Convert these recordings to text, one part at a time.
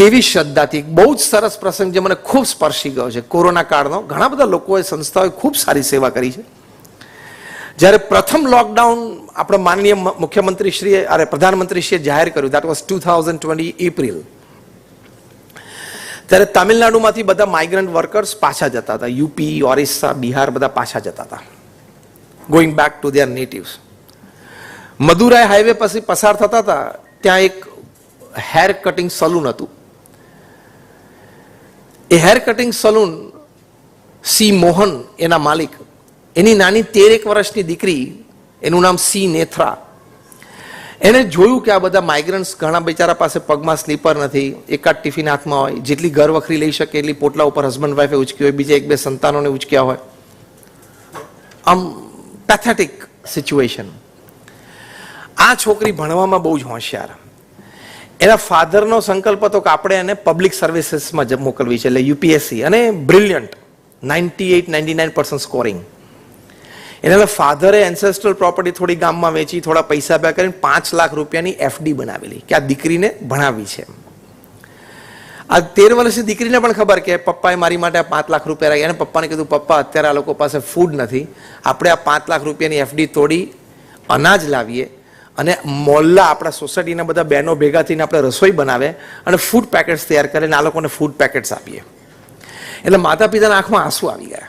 કેવી શ્રદ્ધાથી બહુ જ સરસ પ્રસંગ જે મને ખૂબ સ્પર્શી ગયો છે. કોરોના કાળનો ઘણા બધા લોકોએ, સંસ્થાઓએ ખૂબ સારી સેવા કરી છે. જ્યારે પ્રથમ લોકડાઉન આપણા માનનીય મુખ્યમંત્રીશ્રીએ, અરે પ્રધાનમંત્રીશ્રીએ જાહેર કર્યું that was two thousand twenty April ત્યારે તામિલનાડુમાંથી બધા માઇગ્રન્ટ વર્કર્સ પાછા જતા હતા. યુપી, ઓરિસ્સા, બિહાર બધા પાછા જતા હતા. Going back to their natives Madurai highway પછી પસાર થતા હતા. ત્યાં એક હેર કટિંગ સલૂન હતું. એ hair cutting saloon C Mohan એના માલિક. એની નાની તેરેક વર્ષની દીકરી, એનું નામ સી નેથરા એણે જોયું કે આ બધા માઇગ્રન્ટ્સ ઘણા બિચારા પાસે પગમાં સ્લીપર નથી, એકાદ ટિફિન હાથમાં હોય, જેટલી ઘર વખરી લઈ શકે, એટલી પોટલા ઉપર હસબન્ડ વાઈફે ઉચકી હોય, બીજા એક બે સંતાનોને ઉચક્યા હોય. આમ પેથેટિક સિચ્યુએશન આ છોકરી ભણવામાં બહુ જ હોશિયાર. એના ફાધરનો સંકલ્પ હતો કે આપણે એને પબ્લિક સર્વિસીસમાં જ મોકલવી છે, એટલે યુપીએસસી અને brilliant ninety eight ninety nine percent scoring એના ફાધરે એન્સેસ્ટ્રલ પ્રોપર્ટી થોડી ગામમાં વેચી, થોડા પૈસા ભેગા કરીને પાંચ લાખ રૂપિયાની એફડી બનાવેલી, કે આ દીકરીને ભણાવી છે. આ તેર વર્ષની દીકરીને પણ ખબર કે પપ્પાએ મારી માટે પાંચ લાખ રૂપિયા રાખ્યા. અને પપ્પાને કીધું, પપ્પા, અત્યારે આ લોકો પાસે ફૂડ નથી. આપણે આ પાંચ લાખ રૂપિયાની એફડી તોડી અનાજ લાવીએ અને મોલ્લા આપણા સોસાયટીના બધા બહેનો ભેગા થઈને આપણે રસોઈ બનાવે અને ફૂડ પેકેટ્સ તૈયાર કરીને આ લોકોને ફૂડ પેકેટ્સ આપીએ. એટલે માતા પિતાના આંખમાં આંસુ આવી ગયા.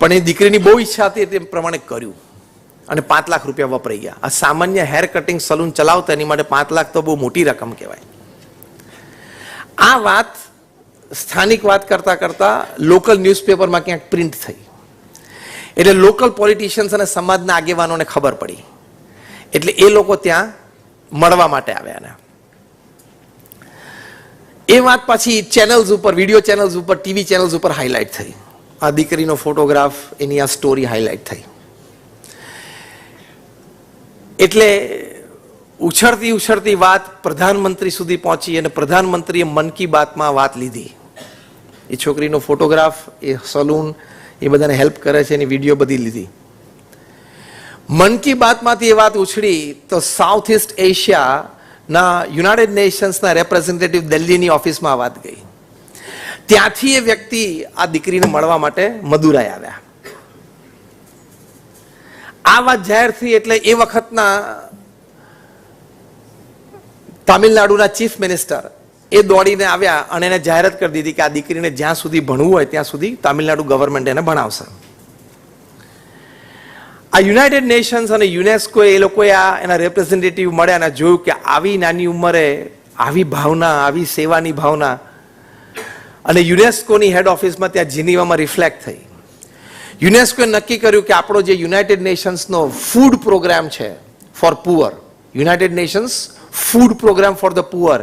પણ એ દીકરીની બહુ ઈચ્છા હતી તે પ્રમાણે કર્યું. અને પાંચ લાખ રૂપિયા વપરાઈ ગયા. આ સામાન્ય હેર કટિંગ સલૂન ચલાવતા એની માટે પાંચ લાખ તો બહુ મોટી રકમ કહેવાય. આ વાત સ્થાનિક વાત કરતા કરતા લોકલ ન્યૂઝપેપરમાં ક્યાંક પ્રિન્ટ થઈ. એટલે લોકલ પોલિટિશિયન્સ અને સમાજના આગેવાનોને ખબર પડી. એટલે એ લોકો ત્યાં મળવા માટે આવ્યા ને. એ વાત પછી ચેનલ્સ ઉપર વીડિયો ચેનલ્સ ઉપર ટીવી ચેનલ્સ ઉપર હાઇલાઇટ થઈ. આ દીકરીનો ફોટોગ્રાફ એની આ સ્ટોરી હાઇલાઇટ થઈ. એટલે ઉછળતી ઉછળતી વાત પ્રધાનમંત્રી સુધી પહોંચી અને પ્રધાનમંત્રીએ મન કી બાતમાં વાત લીધી. એ છોકરીનો ફોટોગ્રાફ એ સલૂન એ બધાને હેલ્પ કરે છે એની વીડિયો બધી લીધી. મન કી બાતમાંથી એ વાત ઉછળી તો સાઉથ ઇસ્ટ એશિયાના યુનાઇટેડ નેશન્સના રેપ્રેઝેન્ટેટિવ દિલ્હીની ઓફિસમાં વાત ગઈ. ત્યાંથી એ વ્યક્તિ આ દીકરીને મળવા માટે મદુરાઈ આવ્યા. આ વાત જાહેર થઈ એટલે એ વખતના તામિલનાડુના ચીફ મિનિસ્ટર એ દોડીને આવ્યા અને એને જાહેરાત કરી દીધી કે આ દીકરીને જ્યાં સુધી ભણવું હોય ત્યાં સુધી તામિલનાડુ ગવર્મેન્ટ એને ભણાવશે. આ યુનાઇટેડ નેશન્સ અને યુનેસ્કો એ લોકોએ આ એના રિપ્રેઝેન્ટેટિવ મળ્યા અને જોયું કે આવી નાની ઉંમરે આવી ભાવના, આવી સેવાની ભાવના અને યુનેસ્કોની હેડ ઓફિસમાં ત્યાં જીનીવામાં રિફ્લેક્ટ થઈ. યુનેસ્કોએ નક્કી કર્યું કે આપણો જે યુનાઇટેડ નેશન્સનો ફૂડ પ્રોગ્રામ છે for poor United Nations food programme for the poor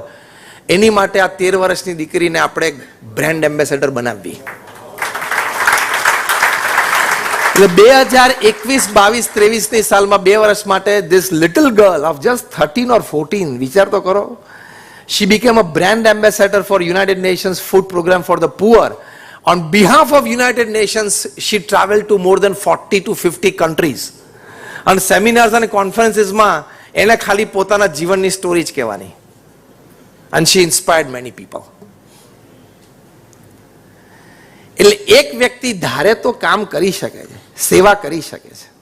એની માટે આ તેર વર્ષની દીકરીને આપણે બ્રાન્ડ એમ્બેસેડર બનાવવી એટલે બે હજાર એકવીસ, બાવીસ, ત્રેવીસની સાલમાં બે વર્ષ માટે this little girl of just thirteen or fourteen વિચાર તો કરો. She became a brand ambassador for United Nations food programme for the poor on behalf of united nations, she traveled to more than 40 to 50 countries. અને seminars અને કોન્ફરન્સીસમાં એને ખાલી પોતાના જીવનની સ્ટોરી જ કહેવાની. And she inspired many people એટલે એક વ્યક્તિ ધારે તો કામ કરી શકે છે, સેવા કરી શકે છે.